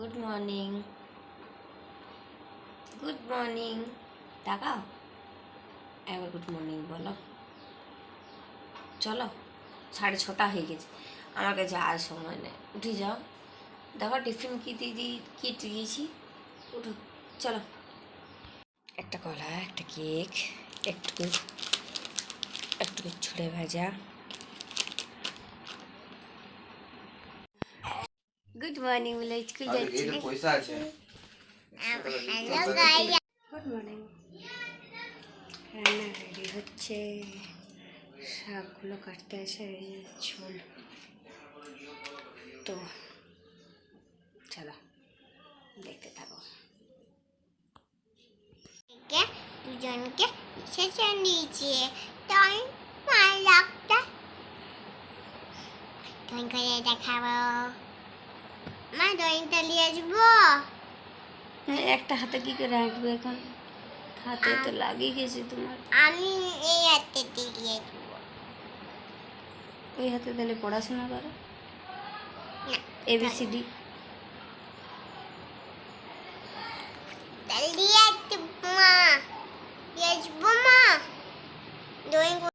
Good morning good morning তাকাও একবার good morning বলো চলো সাড়ে ছটা হয়ে গেছে আমার কাছে আর সময় নেই উঠে যাও দেখো টিফিন কি দিদি কি দিয়েছি উঠো চলো একটা কলা একটা কেক একটু একটু ছুলে ভাজা গুড মর্নিং বলে স্কুল আর যাচ্ছি পয়সা আছে হ্যালো গাইস গুড মর্নিং রান্না রেডি হচ্ছে। শাকগুলো কাটতে ঝোল। তো চলো দেখতে থাকো। দুজনকে সেশন দিয়েছে তাই মার লাগটা করে দেখাবো? মা ড্রয়িংটা নিয়ে আসব। একটা হাতে কি করে রাখবে এখন? হাতে তো লাগিয়ে গেছে তোমার। আমি এই হাতে দিয়ে আসব। ওই হাতে তাহলে পড়াশোনা করো। এবিসিডি